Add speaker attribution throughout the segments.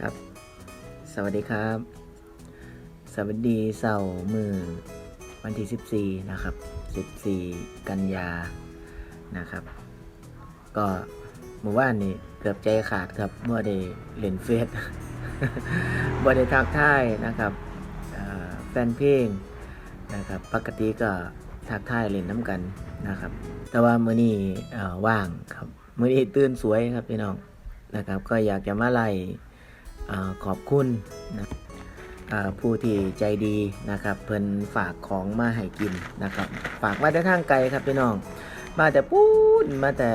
Speaker 1: ครับ สวัสดีครับ สวัสดีเสาร์มือวันที่ 14 นะครับ 14 กันยานะครับ ก็เมื่อวานนี้เกือบใจขาดครับเมื่อได้เล่นเฟซเมื่อได้ทักทายนะครับแฟนเพลงนะครับ ปกติก็ทักทายเล่นน้ำกันนะครับ แต่ว่ามื้อนี้ว่างครับ มื้อนี้ตื่นสวยครับพี่น้องนะครับ ก็อยากจะมาไล่ อขอบคุณนะผู้ที่ใจดีนะครับ เพิ่นฝากของมาให้กินนะครับ ฝากมาแต่ทางไกลครับพี่น้อง มาแต่ปูนมาแต่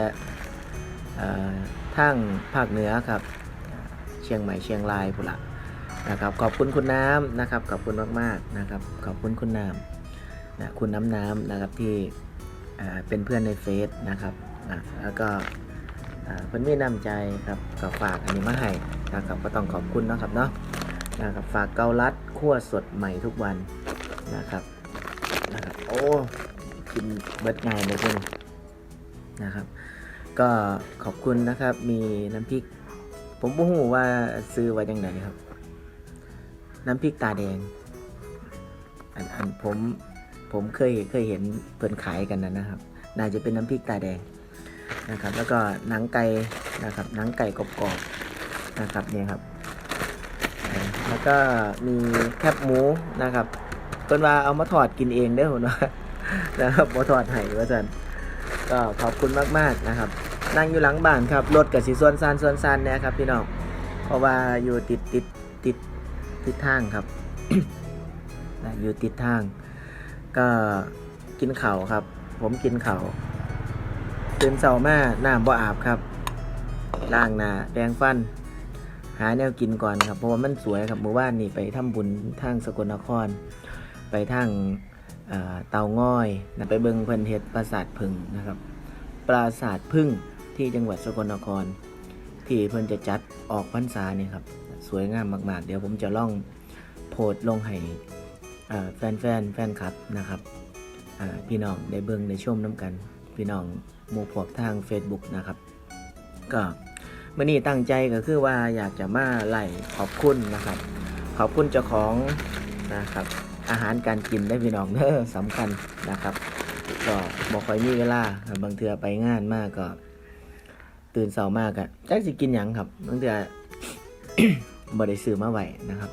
Speaker 1: ทางภาคเหนือครับ เชียงใหม่เชียงรายพุ่นละนะครับ ขอบคุณคุณน้ำนะครับ ขอบคุณมากๆนะครับ ขอบคุณคุณน้ำนะคุณน้ำน้ำนะครับที่เป็นเพื่อนในเฟซนะครับนะแล้วก็เพิ่นมีน้ำใจครับก็ฝากอันนี้มาให้ นะครับก็ต้องขอบคุณนะครับเนาะนะครับฝากเกาลัดคั่วสดใหม่ทุกวันนะครับนะครับโอ้กินเบิดงายเลยเพื่อนนะครับ ก็ขอบคุณนะครับมีน้ำพริก ผมบ่ฮู้ว่าซื้อไว้จังไดครับ น้ำพริกตาแดงอันอันผมผมเคยเคยเห็นเพิ่นขายกันนะนะครับ น่าจะเป็นน้ำพริกตาแดงนะครับ แล้วก็หนังไก่นะครับหนังไก่กรอบๆ นะครับเนี่ยครับ แล้วก็มีแคบหมูนะครับเพิ่นว่าเอามาทอดกินเองเด้อผมว่านะครับบ่ทอดให้ว่าซั่นก็ขอบคุณมากๆนะครับ นั่งอยู่หลังบ้านครับรถกับสีส่วนซานส่วนซานเนี่ยครับพี่น้องเพราะว่าอยู่ติดติดติดติดทางครับนะอยู่ติดทาง ก็กินเข่าครับ ผมกินเข่าวตื่นเช้ามาน้ำบ่อาบครับล้างหน้าแปรงฟัน หาแนวกินก่อนครับ เพราะว่ามันสวยครับเมื่อวานนี่ไปทำบุญทางสกลนคร ไปทางเตาง่อยนะไปเบิงเพิ่นเฮ็ดปราสาทผึ่งนะครับ ปราสาทพึ่งที่จังหวัดสกลนคร ที่เพิ่นจะจัดออกพรรษาเนี่ยครับ สวยงามมาก ๆ เดี๋ยวผมจะล่องโพสลงให้แฟนๆแฟนคลับนะครับพี่น้องได้เบิงได้ชมน้ำกัน พี่น้องหมู่พวกทาง Facebook นะครับ ก็ มื่อนี้ตั้งใจก็คือว่าอยากจะมาไล่ขอบคุณนะครับ ขอบคุณเจ้าของนะครับ อาหารการกินได้พี่น้องเด้อสำคัญนะครับ ก็บอกค่อยมีเวลาครับบางเทือไปงานมากก็ ตื่นเสามากอะจักสิกินหยังครับบางเทือบ่ได้ซื้อมาไหวนะครับ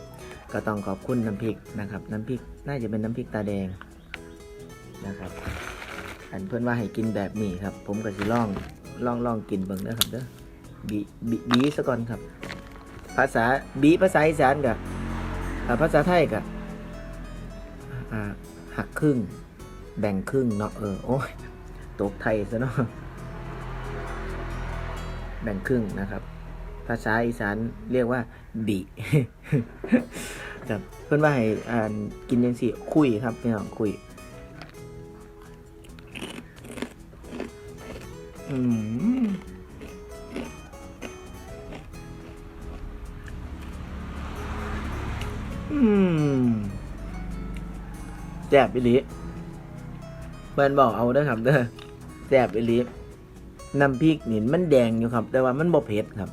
Speaker 1: ก็ต้องขอบคุณน้ำพริกนะครับ น้ำพริกน่าจะเป็นน้ำพริกตาแดงนะครับ อันเพื่อนว่าให้กินแบบนี้ครับ ผมก็สิลองลองลองกินเบิ่งเด้อครับเด้อ บีบีบีซะก่อนครับ ภาษาบีภาษาอีสานกับภาษาไทยกับหักครึ่ง แบ่งครึ่งเนาะเออโอ้ยตกไทยซะเนาะแบ่งครึ่งนะครับ ภาษาอีสานเรียกว่าบีครับเพื่อนว่าให้อ่านกินยังสิคุยครับพี่น้องคุยอืม อืมแซ่บอีหลีเพื่อนบอกเอาเด้อครับเด้อแซ่บอีหลีน้ำพริกนี่มันแดงอยู่ครับ แต่ว่ามันบ่เผ็ดครับ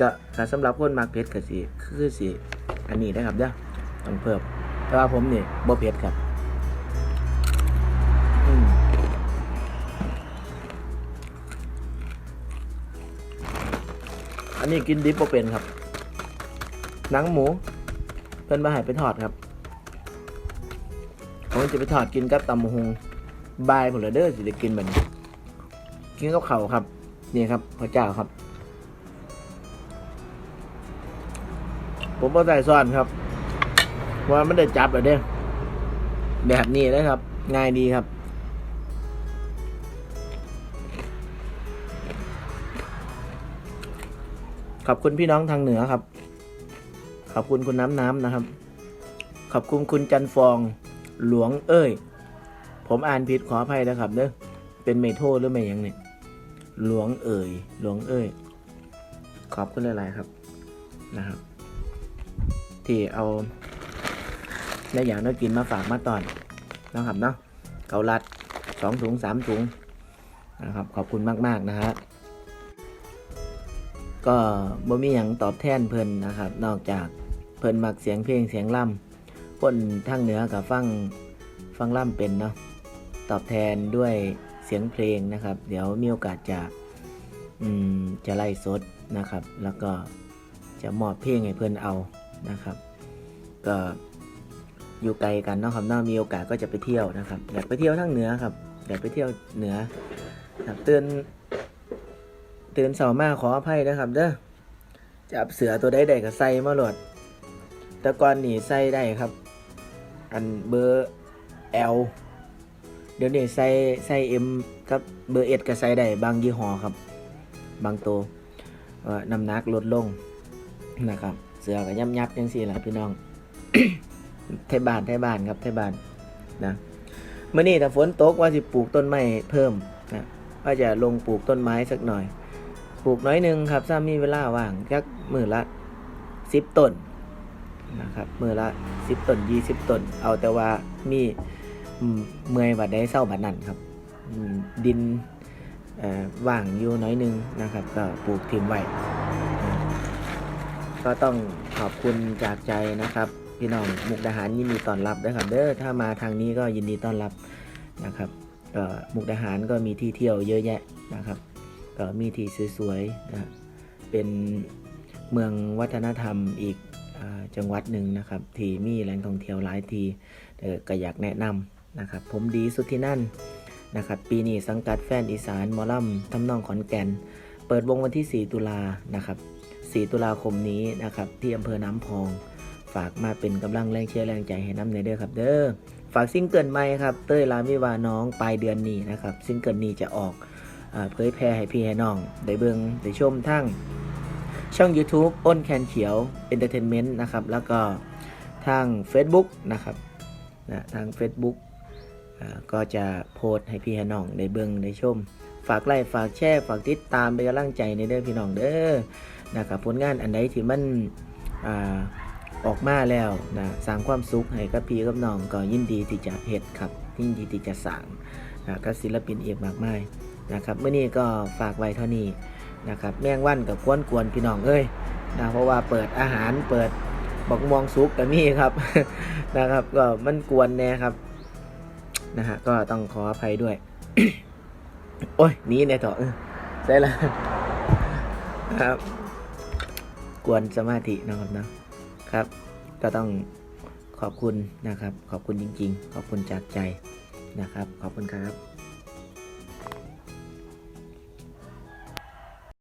Speaker 1: ก็ถ้าสำหรับคนมักเผ็ดก็สิคือสิอันนี้นะครับเด้อต้องเพิ่มแต่ว่าผมนี่บ่เผ็ดครับอันนี้กินดิบบ่เป็นครับ หนังหมู พิ่นมาหายไปทอดครับผมจะไปทอดกินกับตำมฮงบายผลเด้อสิจะกินแบบนี้กินกับเขาวครับ นี่ครับพระเจ้าครับ ผมก็ใส่ซ่อนครับว่ามันได้จับเลยเด้แบบนี้เลยครับ ง่ายดีครับขอบคุณพี่น้องทางเหนือครับ ขอบคุณคุณน้ำน้ำนะครับ ขอบคุณคุณจันฟองหลวงเอ้ย ผมอ่านผิดขออภัยนะครับเด้อเป็นเมโทหรือไม่ยังเนี่ยหลวงเอ่ยหลวงเอ้ย ขอบคุณหลายๆครับนะครับ ที่เอาในอย่างน่ากินมาฝากมาตอนนะครับเนาะเกาลัดสองถุงสามถุงนะครับ ขอบคุณมาก ๆ นะฮะก็บ่มีหยังตอบแทนเพิ่นนะครับ นอกจาก เพิ่นมักเสียงเพลงเสียงล่ำคนทางเหนือกับฟังฟังล่ำเป็นเนาะตอบแทนด้วยเสียงเพลงนะครับ เดี๋ยวมีโอกาสจะอืมจะไล่สดนะครับ แล้วก็จะมอบเพลงให้เพิ่นเอานะครับ ก็อยู่ไกลกันเนาะครับเนามีโอกาสก็จะไปเที่ยวนะครับอยากไปเที่ยวทางเหนือครับอยากไปเที่ยวเหนือครับเตือนเตือนเสามาขออภัยนะครับ เด้อจับเสือตัวใดๆก็ใส่มาหลด แต่ก่อนนี่ใส่ได้ครับ อันเบอร์ L เดี๋ยวนี้ใส่ใส่ M กับเบอร์ S ก็ใส่ได้บางยี่ห้อครับ บางตัวน้ำหนักลดลงนะครับ เสือก็ยับยับๆจังสี่แหละพี่น้องไทยบ้านไทยบ้านครับไทยบ้านนะเมื่อนี้ถ้าฝนตกว่าสิปลูกต้นไม้เพิ่มนะว่าจะลงปลูกต้นไม้สักหน่อย ปลูกน้อยหนึ่งครับถ้ามีเวลาว่างจักมือละสิบต้น นะครับมือละสิบต้นยี่สิบต้นเอาแต่ว่ามีเมื่อยบัดได้เศร้าบัดนั่นครับดินว่างอยู่น้อยนึงนะครับ ก็ปลูกทิมไว้ก็ต้องขอบคุณจากใจนะครับ พี่น้องมุกดาหารยินดีต้อนรับด้วยครับเด้อถ้ามาทางนี้ก็ยินดีต้อนรับนะครับก็มุกดาหารก็มีที่เที่ยวเยอะแยะนะครับก็มีที่สวยๆนะเป็นเมืองวัฒนธรรมอีก จังหวัดหนึ่งนะครับที่มีแหล่งท่องเที่ยวหลายทีเออก็อยากแนะนำนะครับผมดีสุดที่นั่นนะครับปีนี้สังกัดแฟนอีสานมอลำทำนองขอนแก่น เปิดวงวันที่ 4 ตุลานะครับ 4 ตุลาคมนี้นะครับที่อำเภอน้ำพอง ฝากมาเป็นกำลังแรงเชียร์แรงใจให้น้ำในเด้อครับเด้อฝากซิงเกิลใหม่ครับเต้ยลามิวาน้องปลายเดือนนี้นะครับซิงเกิลนี้จะออกเผยแพร่ให้พี่ให้น้องได้เบิงได้ชมทั้ง ช่อง YouTube อ้นแคนเขียว Entertainment นะครับ แล้วก็ทาง Facebook นะครับนะทาง Facebook ก็จะโพสต์ให้พี่น้องได้เบิงได้ชม ฝากไลค์ฝากแชร์ฝากติดตามเป็นกำลังใจในเด้อพี่น้องเด้อนะครับผลงานอันใดที่มันอ่าออกมาแล้วนะสร้างความสุขให้กับพี่กับน้องก็ยินดีที่จะเฮ็ดครับยินดีที่จะสร้างนะกับศิลปินเอีกมากมายนะครับเมื่อนี้ก็ฝากไว้เท่านี้ นะครับแมงวันกับกวนกวนพี่น้องเอ้ยนะเพราะว่าเปิดอาหารเปิดบอกมองซุกกับนี่ครับนะครับ ก็มันกวนแน่ครับนะฮะก็ต้องขออภัยด้วย โอ้ยนี้เนี่ยเถอะใช่ละครับ กวนสมาธินะครับนะครับ ก็ต้องขอบคุณนะครับ ขอบคุณจริง ๆ ขอบคุณจากใจนะครับ ขอบคุณครับ